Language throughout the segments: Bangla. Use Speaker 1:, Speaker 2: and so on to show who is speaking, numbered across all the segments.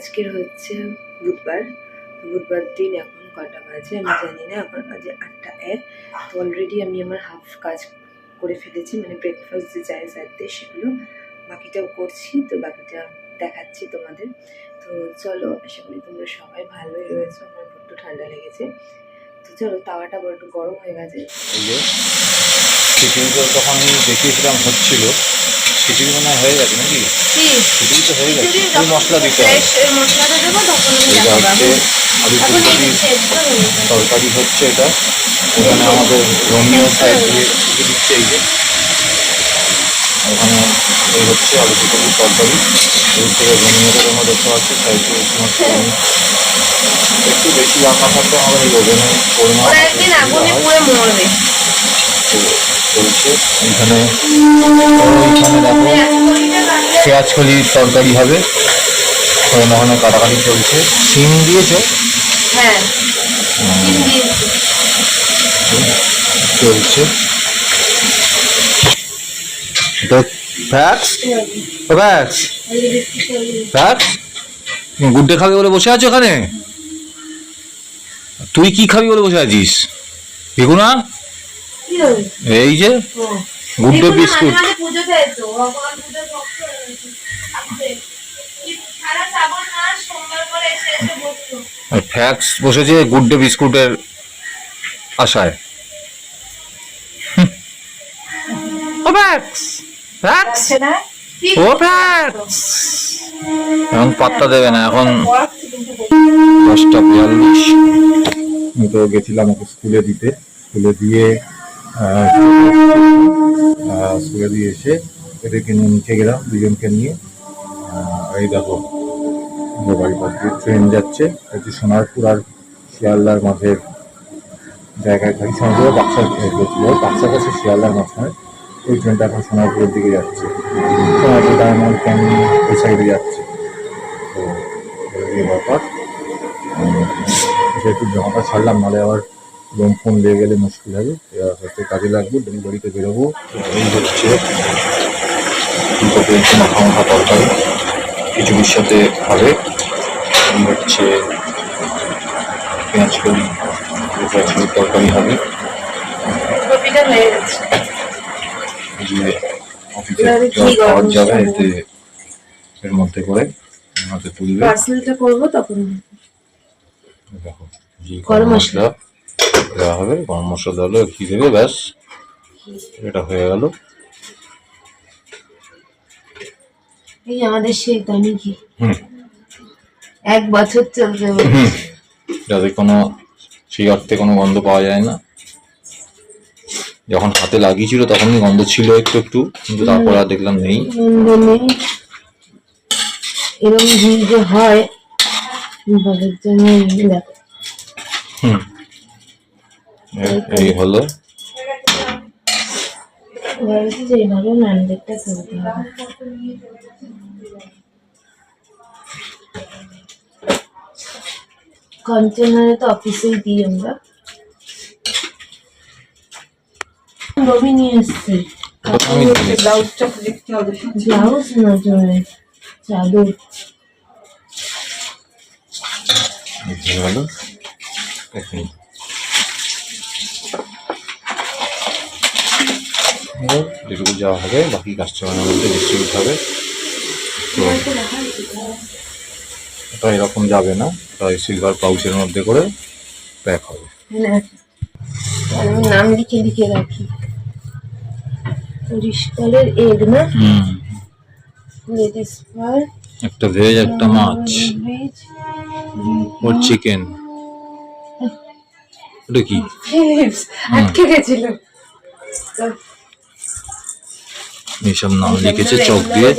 Speaker 1: আজকের হচ্ছে বুধবার। বুধবার দিন এখন কটা বাজে? আমি জানি না, এখন বাজে আটটা এক। তো অলরেডি আমি আমার হাফ কাজ করে ফেলেছি মানে ব্রেকফাস্ট যে চাই সাথে সেগুলো বাকিটাও করছি, তো বাকিটা দেখাচ্ছি তোমাদের। তো চলো, আশা করি তোমরা সবাই ভালোই রয়েছো, আমার বড্ড ঠান্ডা লেগেছে। তো চলো, তাওয়াটা বড্ড গরম হয়ে গেছে।
Speaker 2: তখন দেখিয়েছিলাম, হচ্ছিল। খিচুড়ি মনে হয় গেছে নাকি? খিচুড়ি তো হয়ে গেছে।
Speaker 1: খিচুড়ি
Speaker 2: মশলা দিতে হবে এটা হচ্ছে
Speaker 1: এখন
Speaker 2: আলু
Speaker 1: এই যে
Speaker 2: ফুলকপির
Speaker 1: সেদ্ধ গেছে।
Speaker 2: তরকারি হচ্ছে এটা। ওখানে আমাদের রোমিও সাইড দিয়ে দিচ্ছে এই যে। ওখানে এই হচ্ছে আলু ফুলকপির তরকারি। এই থেকে রোমিওটা তোমরা দেখতে পাচ্ছ সাইডে একটু একটু বেশি রান্না থাকলে আমাদের এই ওভেনে করে চলছে এখানে এইখানে দেখো পেঁয়াজ কলির তরকারি হবে। ওখানে ওখানে কাটাকাটি চলছে। সিম দিয়েছ?
Speaker 1: হ্যাঁ।
Speaker 2: চলছে। গুড্ডে খাবে বলে বসে আছো ওখানে তুই কি খাবি বলে বসে আছিস? দেখো না? এই যে। গুড্ডে বিস্কুট। ফ্যাক্স বসেছে। গুড্ডে বিস্কুটের আশায়। ও ফ্যাক্স ফ্যাক্স ও ফ্যাক্স এখন পাত্তা দেবে না এখন দশটা বিয়াল্লিশ। আমি তো গেছিলাম ওকে স্কুলে দিতে। স্কুলে দিয়ে স্কুলে দিয়ে এসে এদেরকে নিয়ে নিচে গেলাম, দুজনকে নিয়ে। এই দেখো বাড়ির পাশ ট্রেন যাচ্ছে। হচ্ছে সোনারপুর আর শিয়ালদার মাঝের জায়গায় থাকি সোনারপুরে বাক্সা গেছিল বাক্সা কাছে শিয়ালদার মাঝখানে ওই ট্রেনটা এখন সোনারপুরের দিকে যাচ্ছে। সোনারপুর ডায়মন্ড ক্যানিং ওই সাইডে যাচ্ছে। তো এই ব্যাপার। যেহেতু জামাটা ছাড়লাম, নাহলে আবার লোম ফোন লেগে গেলে মুশকিল হবে। হয়তো কাজে লাগবে ডেলিভারিতে বেরোবো। এই হচ্ছে মাখা তরকারি খিচুড়ির সাথে খাবে এই হচ্ছে পেঁয়াজ করি পেঁয়াজ তরকারি হবে।
Speaker 1: ফুলকপিটা
Speaker 2: যে অফিসে
Speaker 1: এবারে কি
Speaker 2: যা খাওয়ার যাবে এতে এর মধ্যে করে হাতে তুলবে।
Speaker 1: পার্সেলটা করব তখন।
Speaker 2: দেখো
Speaker 1: গরম
Speaker 2: গরম
Speaker 1: মশলা।
Speaker 2: দেওয়া হবে গরম মশলা দেওয়া ঘি দেবে ব্যাস। এটা হয়ে গেল।
Speaker 1: এই আমাদের সেই দামি কি
Speaker 2: হুম।
Speaker 1: এক বছর চলবে
Speaker 2: যাতে কোনো সেই অর্থে কোনো গন্ধ পাওয়া যায় না। যখন হাতে লাগিয়েছিল তখনই গন্ধ ছিল একটু একটু কিন্তু তারপর আর দেখলাম নেই।
Speaker 1: এরকম ঘি যে হয়
Speaker 2: হুম। এই- হলো।
Speaker 1: এবার হচ্ছে যে এইভাবে ম্যান্ডেটটা করতে হবে কন্টেনারে তো অফিসেই দিই আমরা। রবি নিয়ে এসছে।
Speaker 2: আমি
Speaker 1: ব্লাউজটা দেখতে হবে ব্লাউজ না জয় চাদর।
Speaker 2: এই হয়ে যেটুকু যাওয়া হবে বাকি কাস্টমারের মধ্যে ডিস্ট্রিবিউট হবে। তো এটা এরকম যাবে না এটা সিলভার পাউচের মধ্যে করে প্যাক হবে।
Speaker 1: হ্যাঁ নাম লিখে লিখে রাখি। পরিষ্কারের এগ না? লেডিস
Speaker 2: একটা ভেজ একটা মাছ। ওর চিকেন ওটা কি?
Speaker 1: আটকে গেছিল।
Speaker 2: এইসব নাম লিখেছে চক দিয়ে।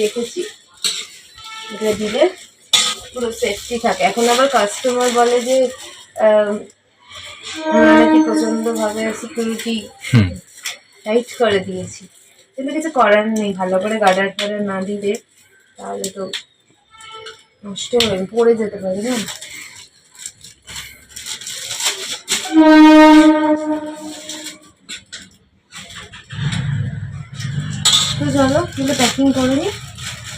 Speaker 1: দেখেছি। এটা দিলে পুরো সেফটি থাকে। এখন আবার কাস্টমার বলে যে নাকি সিকিউরিটি টাইট করে দিয়েছি। কিন্তু কিছু করার নেই। ভালো করে গার্ডার না দিলে তাহলে তো নষ্ট হয়ে পড়ে যেতে পারে না। তো চলো তুলে প্যাকিং করে নি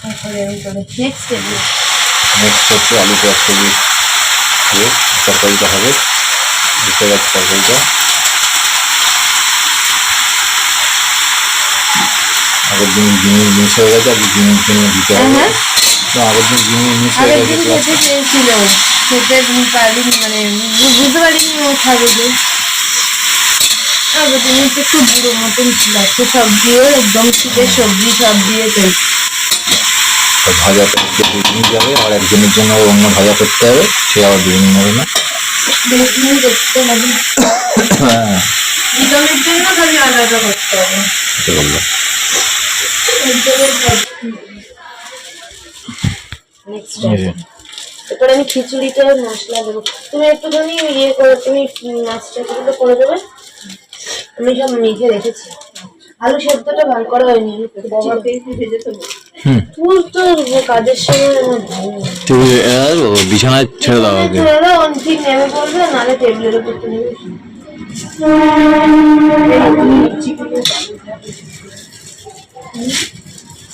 Speaker 1: তারপরে আমি করে নেক্সট এগুলো
Speaker 2: নেক্সট হচ্ছে আলু পেঁয়াজ দিয়ে তরকারিটা হবে। বুঝতে পারছি তরকারিটা? আগের দিন জিনিস মিস হয়ে গেছে জিনিস কিনে দিতে হবে।
Speaker 1: হ্যাঁ।
Speaker 2: না, আগের দিন জিনিস মিস
Speaker 1: আগের দিন খেতে চেয়েছিল। খেতে পারিনি মানে বুঝতে পারিনি ও খাবে যে। আগের দিন একটু বুড়ো মতন ছিল একটু সব দিয়ে একদম শীতের সবজি সব দিয়ে
Speaker 2: তো ভাজা করতে দুদিনই যাবে আর একজনের জন্য অন্য ভাজা করতে হবে সে আবার দুদিন নেবে না।
Speaker 1: করতে হবে।
Speaker 2: হ্যাঁ।
Speaker 1: জন্য খালি আলাদা করতে হবে।
Speaker 2: এটা
Speaker 1: এরপর আমি খিচুড়িটা মশলা দেবো। তুমি একটুখানি ইয়ে করে তুমি মাছটা করে দেবে। আমি সব মেখে রেখেছি। আলু সেদ্ধটা ভালো করা হয়নি। তো কাজের সময়।
Speaker 2: ঠিক বিছানায় ছেড়ে দাও
Speaker 1: নেমে পড়বে টেবিলের উপর তো নেবে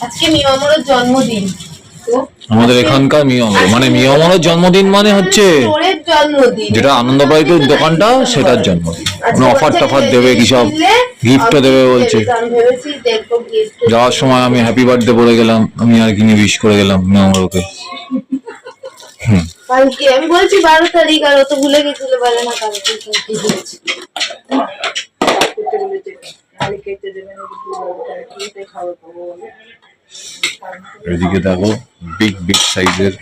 Speaker 1: আজকে জন্মদিন।
Speaker 2: আমাদের এখানকার মিয়মর মানে মিয়মরের জন্মদিন মানে হচ্ছে যেটা আনন্দবাড়িতে দোকানটা সেটার জন্মদিন কোনো অফার টফার দেবে কি সব গিফটও দেবে বলছে যাওয়ার সময় আমি হ্যাপি বার্থডে বলে গেলাম আমি আর কিনে উইশ করে গেলাম মিয়মরকে হুম
Speaker 1: আমি বলছি বারো তারিখ আর ও তো ভুলে গেছিল বলে না কালকে
Speaker 2: এদিকে দেখো বিগ বিগ সাইজের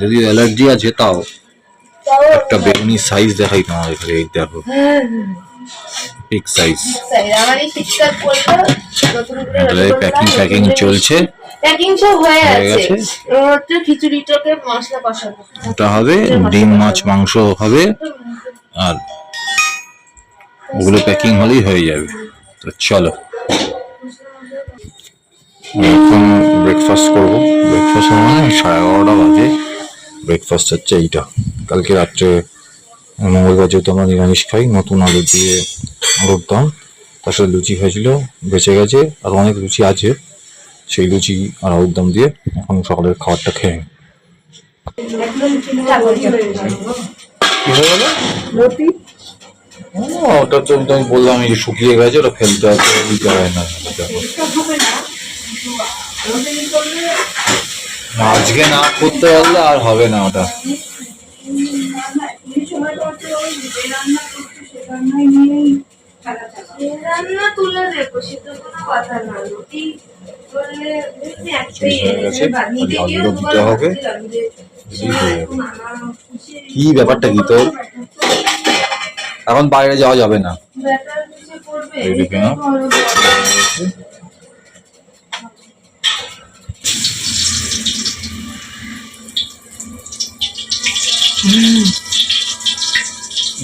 Speaker 2: যদি অ্যালার্জি আছে তাও। একটা বেগুনি সাইজ দেখাই তোমাদের এখানে এই দেখো। বিগ সাইজ প্যাকিং প্যাকিং চলছে।
Speaker 1: প্যাকিং সব হয়ে আছে
Speaker 2: গেছে।
Speaker 1: হচ্ছে খিচুড়িটাকে মশলা কষাবো।
Speaker 2: ওটা হবে ডিম মাছ মাংস হবে। আর ওগুলো প্যাকিং হলেই হয়ে যাবে। তো চলো। এখন ব্রেকফাস্ট করব। ব্রেকফাস্ট মানে সাড়ে এগারোটা বাজে। ব্রেকফাস্ট হচ্ছে এইটা। কালকে রাত্রে মঙ্গলবার যেহেতু আমরা নিরামিষ খাই নতুন আলু দিয়ে আলুর দম তার সাথে লুচি খাইছিল বেঁচে গেছে আর অনেক লুচি আছে। সেই লুচি আর আলুর দম দিয়ে এখন সকালের খাবারটা খেয়ে নিই। ওটা তো আমি বললাম যে শুকিয়ে গেছে ওটা ফেলতে হবে দিতে হয় না। আজকে না করতে পারলে আর হবে না ওটা।
Speaker 1: রান্না তুলে দেবো সেটা কোনো কথা না। রুটি।
Speaker 2: কি ব্যাপারটা কি তোর? এখন বাইরে যাওয়া যাবে না?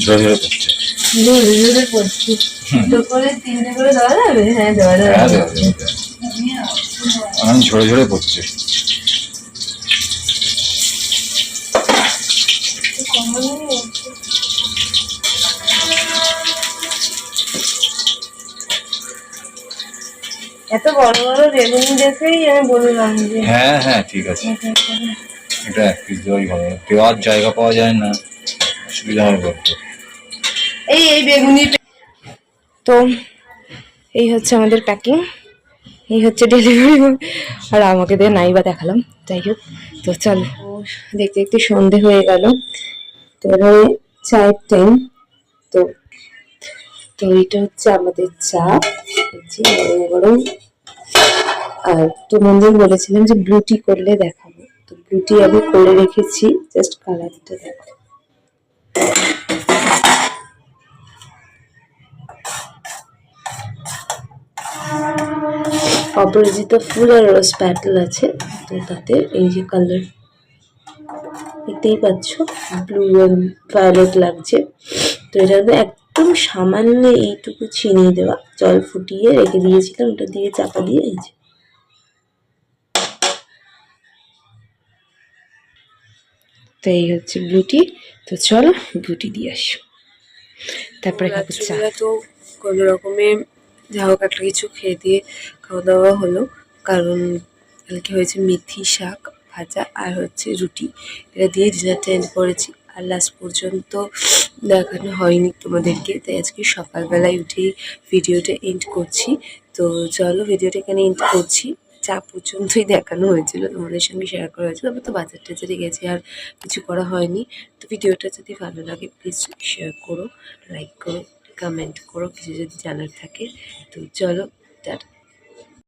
Speaker 1: বড় ব্যাপার।
Speaker 2: ঝরে ঝরে পড়ছে।
Speaker 1: এত বড় বড় বেগুনি দেখেই আমি বললাম যে
Speaker 2: হ্যাঁ হ্যাঁ ঠিক আছে।
Speaker 1: এটা
Speaker 2: এক পিস দেওয়াই ভালো দেওয়ার জায়গা পাওয়া যায় না। বলতে।
Speaker 1: এই এই বেগুনি তো এই হচ্ছে আমাদের প্যাকিং এই হচ্ছে ডেলিভারি আর আমাকে দিয়ে নাই বা দেখালাম। যাই হোক তো চলো। দেখতে দেখতে সন্ধে হয়ে গেল। তো এবারে চায়ের টাইম তো তো এটা হচ্ছে আমাদের চা। গরম গরম। আর তো মন্দির বলেছিলাম যে ব্লুটি করলে দেখাবো। তো ব্লুটি আমি করে রেখেছি জাস্ট কালারটা দেখো। অপরাজিতা ফুল আর রোজ প্যাটেল আছে, তো তাতে এই যে কালার দেখতেই পাচ্ছ ব্লু ভায়োলেট লাগছে। তো এটা হলো একদম সামান্য এইটুকু চিনি দেওয়া। জল ফুটিয়ে রেখে দিয়েছিলাম, ওটা দিয়ে চাপা দিয়ে এই যে। তো এই হচ্ছে ব্লুটি তো চলো ব্লুটি দিয়ে আসি।
Speaker 3: তারপরে
Speaker 1: তো কোনো রকমে যা হোক একটা কিছু খেয়ে দিয়ে খাওয়া দাওয়া হলো। কারণ কালকে হয়েছে মেথি শাক ভাজা আর হচ্ছে রুটি। এটা দিয়ে ডিনারটা এন্ড করেছি। আর লাস্ট পর্যন্ত দেখানো হয়নি তোমাদেরকে। তাই আজকে সকালবেলায় উঠেই ভিডিওটা এন্ড করছি। তো চলো ভিডিওটা এখানে এন্ড করছি। চা পর্যন্তই দেখানো হয়েছিল, তোমাদের সঙ্গে শেয়ার করা হয়েছিল। তারপর তো বাজার টাজারে গেছে আর কিছু করা হয়নি। তো ভিডিওটা যদি ভালো লাগে প্লিজ শেয়ার করো লাইক করো কমেন্ট করো। কিছু যদি জানার থাকে, তো চলো, টাটা।